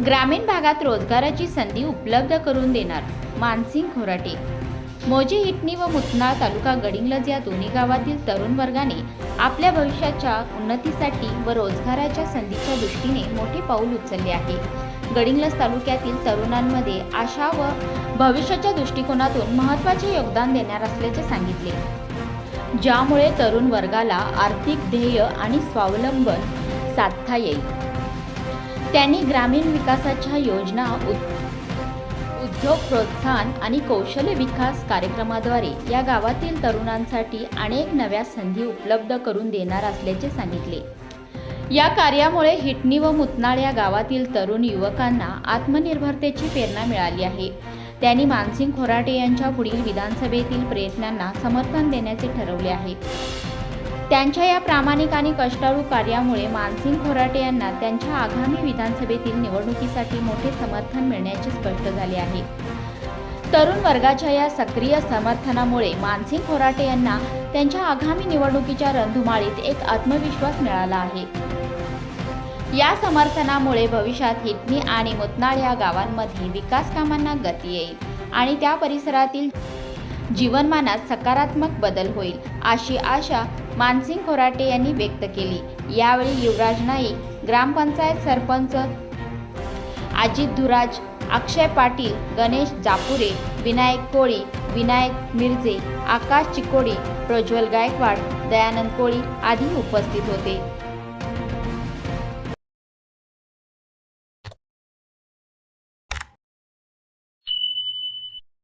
ग्रामीण भागात रोजगाराची संधी उपलब्ध करून देणार मानसिंग खोराटे. मोजे हिटणी व मुतनाळ तालुका गडिंगलज या दोन्ही गावातील तरुण वर्गाने आपल्या भविष्याच्या उन्नतीसाठी व रोजगाराच्या संधीच्या दृष्टीने मोठे पाऊल उचलले आहे. गडिंगलज तालुक्यातील तरुणांमध्ये आशा व भविष्याच्या दृष्टिकोनातून महत्त्वाचे योगदान देणार असल्याचे सांगितले. ज्यामुळे तरुण वर्गाला आर्थिक ध्येय आणि स्वावलंबन साधता येईल. त्यांनी ग्रामीण विकासाच्या योजना उद्योग प्रोत्साहन आणि कौशल्य विकास कार्यक्रमाद्वारे या गावातील तरुणांसाठी अनेक नव्या संधी उपलब्ध करून देणार असल्याचे सांगितले. या कार्यामुळे हिटणी व मुतनाळ या गावातील तरुण युवकांना आत्मनिर्भरतेची प्रेरणा मिळाली आहे. त्यांनी मानसिंग खोराटे यांच्या पुढील विधानसभेतील प्रयत्नांना समर्थन देण्याचे ठरवले आहे. त्यांच्या या प्रामाणिक आणि कष्टाळू कार्यामुळे मानसिंग खोराटे यांना त्यांच्या आगामी विधानसभेतील निवडणुकीसाठी मोठे समर्थन मिळण्याचे स्पष्ट झाले आहे. तरुण वर्गाच्या या सक्रिय समर्थनामुळे मानसिंग खोराटे यांना त्यांच्या आगामी निवडणुकीच्या रणधुमाळीत एक आत्मविश्वास मिळाला आहे. या समर्थनामुळे भविष्यात हिटणी आणि मुतनाळ या गावांमध्ये विकास कामांना गती येईल आणि त्या परिसरातील जीवनमानात सकारात्मक बदल होईल अशी आशा मानसिंग खोराटे यांनी व्यक्त केली. यावेळी युवराज नाईक ग्रामपंचायत सरपंच अजित धुराज अक्षय पाटील गणेश जापुरे विनायक कोळी विनायक मिरजे आकाश चिकोडी प्रज्वल गायकवाड दयानंद कोळी आदी उपस्थित होते.